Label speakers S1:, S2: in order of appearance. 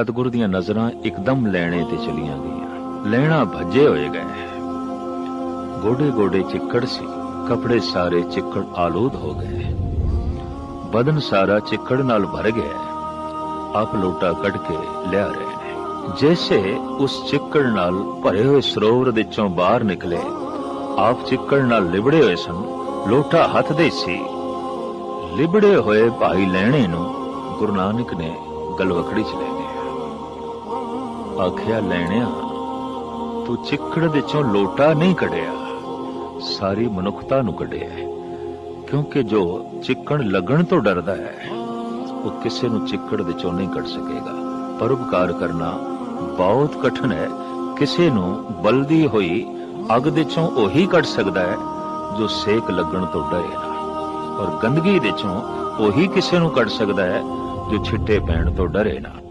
S1: ਸਤਿਗੁਰ ਦੀਆਂ ਨਜ਼ਰਾਂ ਇੱਕਦਮ ਲੈਣੇ ਤੇ ਚਲੀਆਂ ਗਈਆਂ। ਲੈਣਾ ਭੱਜੇ ਹੋਏ ਗਏ। ਗੋਡੇ ਗੋਡੇ ਚਿੱਕੜ ਸੀ, ਕਪੜੇ ਸਾਰੇ ਚਿੱਕੜ ਆਲੂਦ ਹੋ ਗਏ। ਬਦਨ ਸਾਰਾ ਚਿੱਕੜ ਨਾਲ ਭਰ ਗਿਆ। ਆਪ ਲੋਟਾ ਕੱਢ ਕੇ ਲਿਆ ਰਹੇ। ਨੇ ਜੈਸੇ ਉਸ ਚਿੱਕੜ ਨਾਲ ਭਰੇ ਹੋਏ ਸਰੋਵਰ ਦੇ ਚੋਂ ਬਾਹਰ ਨਿਕਲੇ, ਆਪ ਚਿੱਕੜ ਨਾਲ ਲਿਬੜੇ ਹੋਏ ਸਨ। ਲੋਟਾ ਹੱਥ ਦੇ ਸੀ। ਲਿਬੜੇ ਹੋਏ ਭਾਈ ਲੈਣੇ ਨੂੰ ਗੁਰੂ ਨਾਨਕ ਨੇ ਗਲਵਖੜੀ ਚ ਲੈ ਲਿਆ ਆਖਿਆ, ਲੈਣਿਆ, ਤੂੰ ਚਿੱਕੜ ਦੇ ਚੋਂ ਲੋਟਾ ਨਹੀਂ ਕੱਢਿਆ। ਸਾਰੀ ਮਨੁੱਖਤਾ ਨੂੰ ਕੱਢਿਆ ਕਿਉਂਕਿ ਜੋ ਚਿੱਕੜ ਲੱਗਣ ਤੋਂ ਡਰਦਾ ਹੈ, ਉਹ ਕਿਸੇ ਨੂੰ ਚਿੱਕੜ ਦੇ ਚੋਂ ਨਹੀਂ ਕੱਢ ਸਕੇਗਾ। ਪਰਉਪਕਾਰ ਕਰਨਾ ਬਹੁਤ ਕਠਿਨ ਹੈ। ਕਿਸੇ ਨੂੰ ਬਲਦੀ ਹੋਈ ਅੱਗ ਦੇ ਚੋਂ ਉਹੀ ਕੱਢ ਸਕਦਾ ਹੈ, ਜੋ ਸੇਕ ਲੱਗਣ ਤੋਂ ਡਰੇ ਨਾ। ਔਰ ਗੰਦਗੀ ਦੇ ਚੋਂ ਉਹੀ ਕਿਸੇ ਨੂੰ ਕੱਢ ਸਕਦਾ ਹੈ, ਜੋ ਛਿੱਟੇ ਪੈਣ ਤੋਂ ਡਰੇ ਨਾ।